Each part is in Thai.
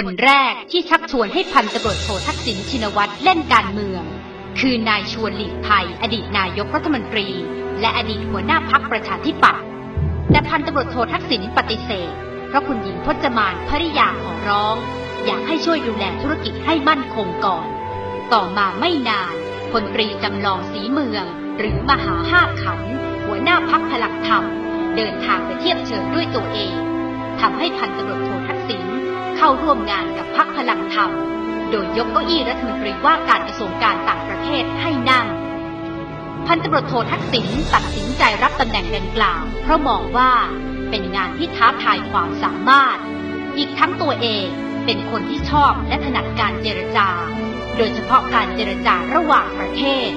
คนแรกที่ชักชวนให้พันตำรวจโททักษิณชินวัตรเล่นการเมือง คือนายชวนหลีกภัย อดีตนายกรัฐมนตรี และอดีตหัวหน้าพักประชาธิปัตย์แต่พันตำรวจโททักษิณปฏิเสธ เพราะคุณหญิงพจมานภริยาขอร้อง อยากให้ช่วยดูแลธุรกิจให้มั่นคงก่อน ต่อมาไม่นานพลตรีจำลองสีเมือง หรือมหาห้าขัน หัวหน้าพักพลังธรรม เดินทางไปเทียบเชิญด้วยตัวเองทำให้พันตำรวจโททักษิณ เข้าร่วมงานกับพักพลังธรรม โดยยกเก้าอี้รัฐมนตรีว่าการกระทรวงการต่างประเทศให้นั่ง พันตำรวจโททักษิณตัดสินใจรับตำแหน่งดังกล่าว เพราะมองว่าเป็นงานที่ท้าทายความสามารถ อีกทั้งตัวเองเป็นคนที่ชอบและถนัดการเจรจา โดยเฉพาะการเจรจาระหว่างประเทศ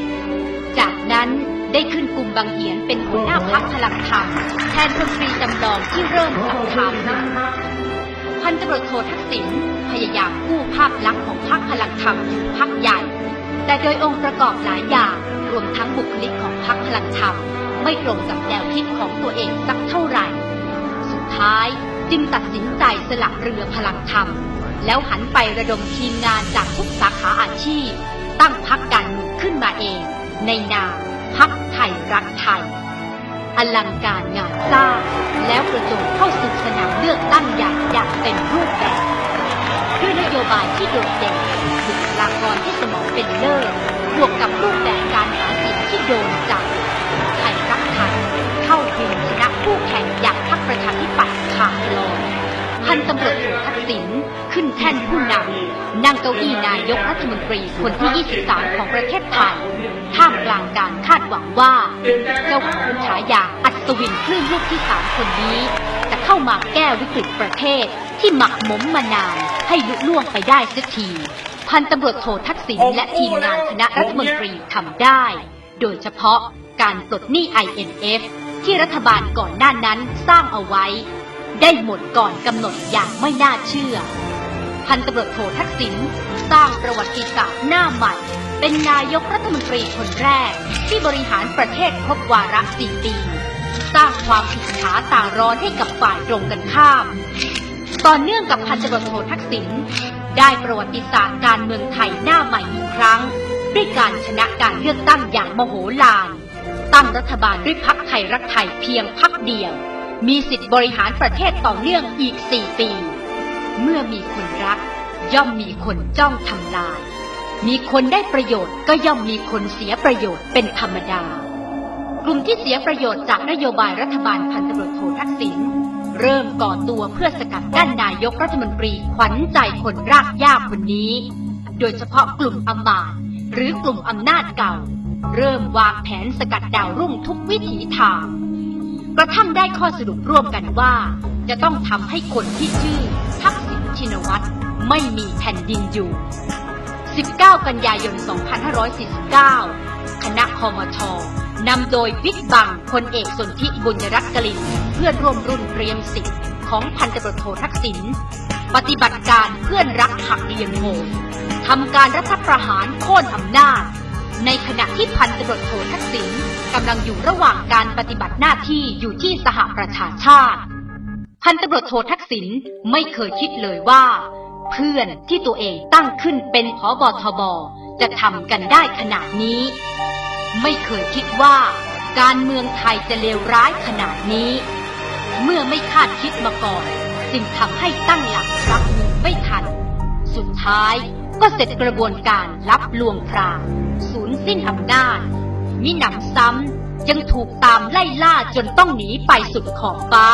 จากนั้นได้ขึ้นกลุ่มบางเหียนเป็นหัวหน้าพักพลังธรรมแทนพลตรีจำลองที่เริ่มจัดทำ พันตำรวจโททักษิณพยายามกู้ภาพลักษณ์ของพักพลังธรรมอยู่พักใหญ่ แต่โดยองค์ประกอบหลายอย่างรวมทั้งบุคลิกของพักพลังธรรมไม่ตรงกับแนวคิดของตัวเองสักเท่าไหร่ สุดท้ายจึงตัดสินใจสละเรือพลังธรรม แล้วหันไประดมทีมงานจากทุกสาขาอาชีพ ตั้งพักการเมืองขึ้นมาเอง ในนามพักไทยรักไทย อลังการงานสร้าง แล้วกระโจนเข้าสู่สนามเลือกตั้งใหญ่อย่างเป็นรูปแบบด้วยนโยบายที่โดดเด่นบุคลากรที่สมองเป็นเลิศบวกกับรูปแบบการหาเสียงที่โดนใจ นั่งเก้าอี้นายกรัฐมนตรีคนที่ 23 ของประเทศไทย ท่ามกลางการคาดหวังว่า เจ้าของฉายาอัศวินคลื่นลูกที่สามคนนี้ จะเข้ามาแก้วิกฤตประเทศที่หมักหมมมานานให้ลุล่วงไปได้สักทีพันตำรวจโททักษิณและทีมงานคณะรัฐมนตรีทำได้ โดยเฉพาะการปลดหนี้ IMF ที่รัฐบาลก่อนหน้านั้นสร้างเอาไว้ ได้หมดก่อนกำหนดอย่างไม่น่าเชื่อ พันตำรวจโททักษิณสร้างประวัติศาสตร์หน้าใหม่ เป็นนายกรัฐมนตรีคนแรก ที่บริหารประเทศครบวาระสี่ปี สร้างความอิจฉาต่างร้อนให้กับฝ่ายตรงกันข้าม ต่อเนื่องกับพันตำรวจโททักษิณได้ประวัติศาสตร์การเมืองไทยหน้าใหม่อีกครั้ง ด้วยการชนะการเลือกตั้งอย่างมโหฬารตั้งรัฐบาลด้วยพักไทยรักไทยเพียงพักเดียว มีสิทธิบริหารประเทศต่อเนื่องอีก 4 ปี เมื่อมีคนรัก ย่อมมีคนจ้องทำลาย มีคนได้ประโยชน์ก็ย่อมมีคนเสียประโยชน์เป็นธรรมดา กลุ่มที่เสียประโยชน์จากนโยบายรัฐบาลพันตำรวจโททักษิณเริ่มก่อตัวเพื่อสกัดกั้นนายกรัฐมนตรีขวัญใจคนรากหญ้าคนนี้ โดยเฉพาะกลุ่มอำมาตย์หรือกลุ่มอำนาจเก่า เริ่มวางแผนสกัดดาวรุ่งทุกวิถีทางกระทั่งได้ข้อสรุปร่วมกันว่า จะต้องทำให้คนที่ชื่อ ชินวัตรไม่มีแผ่นดินอยู่ 19 กันยายน 2549 คณะคอมชนำโดยบิ๊กบังพลเอกสนธิบุญรัตน์กลินเพื่อนร่วมรุ่นเตรียมสิทธิ์ของพันตำรวจโททักษิณปฏิบัติการเพื่อนรักหักเลียงโหดทำการรัฐประหารโค่นอำนาจ ในขณะที่พันตำรวจโททักษิณกำลังอยู่ระหว่างการปฏิบัติหน้าที่อยู่ที่สหประชาชาติ พันตำรวจโททักษิณไม่เคยคิดเลยว่า เพื่อนที่ตัวเองตั้งขึ้นเป็นผอบอทบจะทำกันได้ขนาดนี้ ไม่เคยคิดว่าการเมืองไทยจะเลวร้ายขนาดนี้ เมื่อไม่คาดคิดมาก่อน จึงทำให้ตั้งหลักรับมือไม่ทัน สุดท้ายก็เสร็จกระบวนการรับลวงพรางสูญสิ้นอำนาจมิหนำซ้ำยังถูกตามไล่ล่าจนต้องหนีไปสุดขอบฟ้า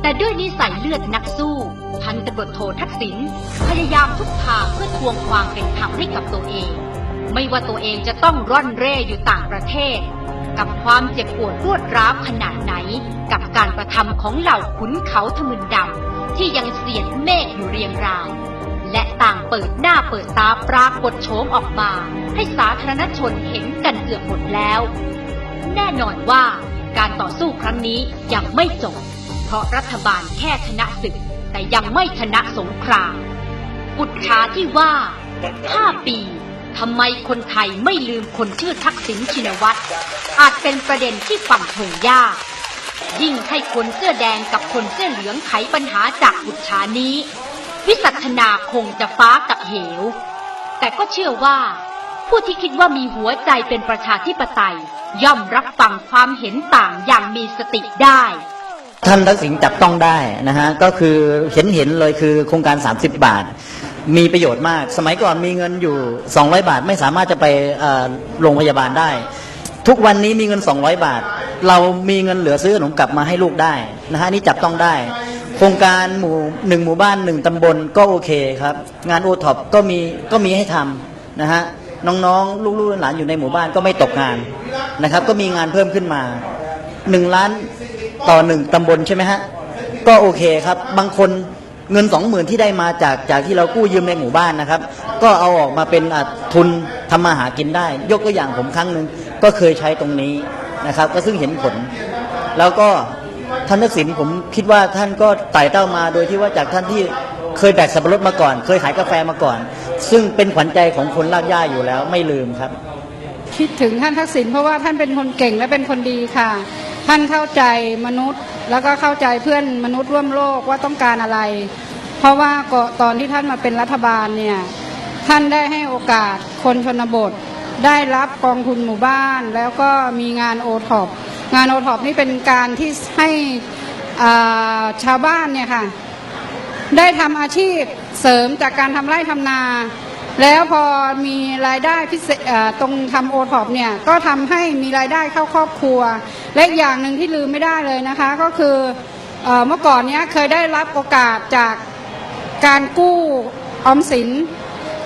แต่ด้วยนิสัยเลือดนักสู้ พันตำรวจโททักษิณพยายามทุกทางเพื่อทวงความเป็นธรรมให้กับตัวเอง ไม่ว่าตัวเองจะต้องร่อนเร่อยู่ต่างประเทศ กับความเจ็บปวดรวดร้าวขนาดไหน กับการกระทำของเหล่าขุนเขาทมึนดำที่ยังเสียดเมฆอยู่เรียงรายและต่างเปิดหน้าเปิดตาปรากฏโฉมออกมา ให้สาธารณชนเห็นกันเกือบหมดแล้ว แน่นอนว่าการต่อสู้ครั้งนี้ยังไม่จบ เพราะรัฐบาลแค่ชนะศึก แต่ยังไม่ชนะสงคราม อุทาที่ว่า 5 ปีทำไมคนไทยไม่ลืมคนชื่อทักษิณชินวัตรอาจเป็นประเด็นที่ฝังถงยาก ยิ่งให้คนเสื้อแดงกับคนเสื้อเหลืองไขปัญหาจากอุทานี้ วิสัชนาคงจะฟ้ากับเหว แต่ก็เชื่อว่า ผู้ที่คิดว่ามีหัวใจเป็นประชาธิปไตย ย่อมรับฟังความเห็นต่างอย่างมีสติได้ ท่านทักษิณจับต้องได้นะฮะก็คือเห็นเห็นเลยคือโครงการ 30 บาท มีประโยชน์มาก สมัยก่อนมีเงินอยู่ 200 บาทไม่สามารถจะไปโรงพยาบาลได้ ทุกวันนี้มีเงิน 200 บาท เรามีเงินเหลือซื้อขนมกลับมาให้ลูกได้นะฮะนี่จับต้องได้ โครงการหมู่หนึ่งหมู่บ้านหนึ่งตำบลก็โอเคครับ งานโอท็อปก็มีก็มีให้ทำนะฮะน้องๆลูกๆหลานอยู่ในหมู่บ้านก็ไม่ตกงานนะครับ ก็มีงานเพิ่มขึ้นมาหนึ่งล้าน ต่อหนึ่งตำบลใช่ไหมฮะ ก็โอเคครับ บางคนเงินสองหมื่นที่ได้มาจากจากที่เรากู้ยืมในหมู่บ้านนะครับ ก็เอาออกมาเป็นทุนทำมาหากินได้ ยกตัวอย่างผมครั้งหนึ่งก็เคยใช้ตรงนี้นะครับ ก็ซึ่งเห็นผล แล้วก็ท่านทักษิณผมคิดว่าท่านก็ไต่เต้ามาโดยที่ว่าจากท่านที่เคยแบกสับปะรดมาก่อน เคยขายกาแฟมาก่อน ซึ่งเป็นขวัญใจของคนลากย่าอยู่แล้วไม่ลืมครับ คิดถึงท่านทักษิณเพราะว่าท่านเป็นคนเก่งและเป็นคนดีค่ะ ท่านเข้าใจมนุษย์แล้วก็เข้าใจเพื่อนมนุษย์ร่วมโลกว่าต้องการอะไร เพราะว่าก่อนตอนที่ท่านมาเป็นรัฐบาลเนี่ยท่านได้ให้โอกาสคนชนบท ได้รับกองทุนหมู่บ้าน แล้วก็มีงานโอท็อปงานโอท็อปนี่เป็นการที่ให้ชาวบ้านเนี่ยค่ะได้ทำอาชีพเสริมจากการทำไร่ทำนา แล้วพอมีรายได้พิเศษตรงทำโอท็อปเนี่ยก็ทำให้มีรายได้เข้าครอบครัว และอีกอย่างหนึ่งที่ลืมไม่ได้เลยนะคะ ก็คือเมื่อก่อนเนี้ยเคยได้รับโอกาสจากการกู้ออมสิน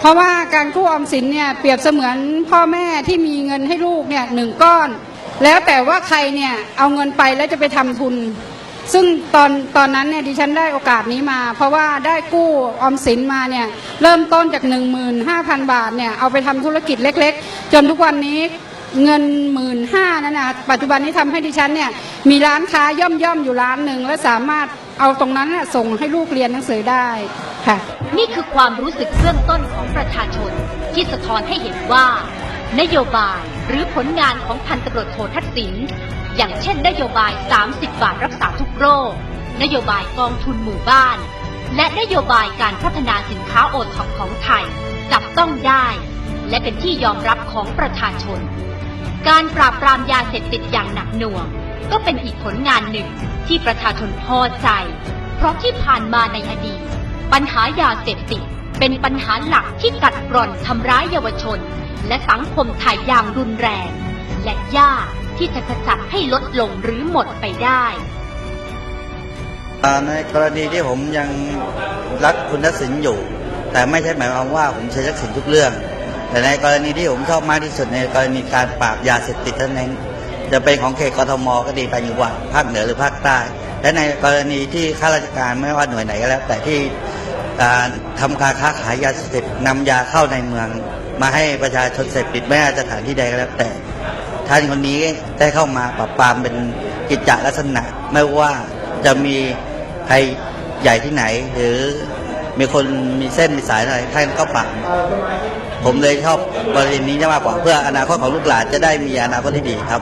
เพราะว่าการกู้ออมสินเนี่ยเปรียบเสมือนพ่อแม่ที่มีเงินให้ลูกเนี่ยหนึ่งก้อน แล้วแต่ว่าใครเนี่ยเอาเงินไปแล้วจะไปทำทุน ซึ่งตอนตอนนั้นเนี่ยดิฉันได้โอกาสนี้มา เพราะว่าได้กู้ออมสินมาเนี่ยเริ่มต้นจาก 15,000 บาทเนี่ยเอาไปทำธุรกิจเล็ก ๆ จนทุกวันนี้เงินหมื่นห้านั่นนะปัจจุบันนี้ทำให้ดิฉันเนี่ยมีร้านค้าย่อมย่อมๆอยู่ร้านหนึ่งและสามารถเอาตรงนั้นน่ะส่งให้ลูกเรียนหนังสือได้ค่ะ นี่คือความรู้สึกเบื้องต้นของประชาชน ที่สะท้อนให้เห็นว่า นโยบายหรือผลงานของพันตำรวจโททักษิณ อย่างเช่น นโยบาย 30 บาทรักษาทุกโรคนโยบายกองทุนหมู่บ้าน และนโยบายการพัฒนาสินค้าโอท็อปของไทย จับต้องได้ และเป็นที่ยอมรับของประชาชน การปราบปรามยาเสพติดอย่างหนักหน่วง ก็เป็นอีกผลงานหนึ่งที่ประชาชนพอใจ เพราะที่ผ่านมาในอดีต ปัญหายาเสพติดเป็นปัญหาหลักที่กัดกร่อนทำร้ายเยาวชน และสังคมไทยอย่างรุนแรง และยาก ที่จะขจัดให้ลดลงหรือหมดไปได้ ในกรณีที่ผมยังรักคุณทักษิณอยู่ แต่ไม่ใช่หมายความว่าผมใช้ทักษิณทุกเรื่อง แต่ในกรณีที่ผมชอบมากที่สุดในกรณีการปราบยาเสพติดเท่านั้นจะเป็นของเขตกทมก็ดีไปจังหวัดภาคเหนือหรือภาคใต้ และในกรณีที่ข้าราชการไม่ว่าหน่วยไหนก็แล้ว แต่ที่การทำการค้าขายยาเสพติดนำยาเข้าในเมือง มาให้ประชาชนเสพติดไม่ว่าสถานที่ใดก็แล้วแต่ ท่านคนนี้ได้เข้ามาปราบปรามเป็นกิจจลักษณะ ไม่ว่าจะมีใครใหญ่ที่ไหน หรือมีคนมีเส้นมีสายอะไรท่านก็ปราบผมเลยชอบประเด็นนี้มากกว่าเพื่ออนาคตของลูกหลานจะได้มีอนาคตที่ดีครับ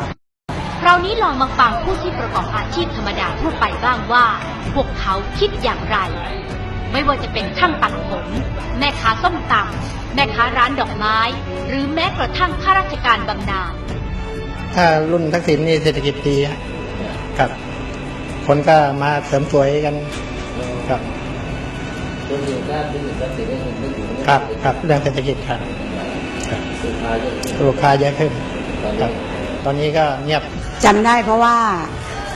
คราวนี้ลองมาฟังผู้ที่ประกอบอาชีพธรรมดาทั่วไปบ้างว่า พวกเขาคิดอย่างไร ไม่ว่าจะเป็นช่างตัดผม แม่ค้าส้มตำแม่ค้าร้านดอกไม้ หรือแม้กระทั่งข้าราชการบำนาญ ถ้ารุ่นทักษิณนี่เศรษฐกิจดีครับ คนก็มาเสริมสวยกันครับครับครับเรื่องเศรษฐกิจครับครับลูกค้าเยอะขึ้นครับ ตอนนี้ก็เงียบจำได้เพราะว่า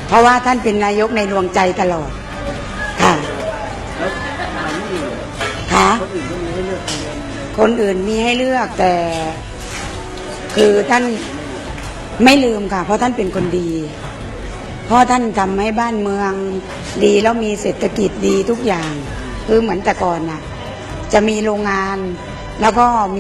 เพราะว่าท่านเป็นนายกในดวงใจตลอดค่ะค่ะคนอื่นมีให้เลือกแต่ คือท่าน ไม่ลืมค่ะ เพราะท่านเป็นคนดี เพราะท่านทำให้บ้านเมืองดีแล้วมีเศรษฐกิจดีทุกอย่าง คือเหมือนแต่ก่อนน่ะ จะมีโรงงานแล้วก็มี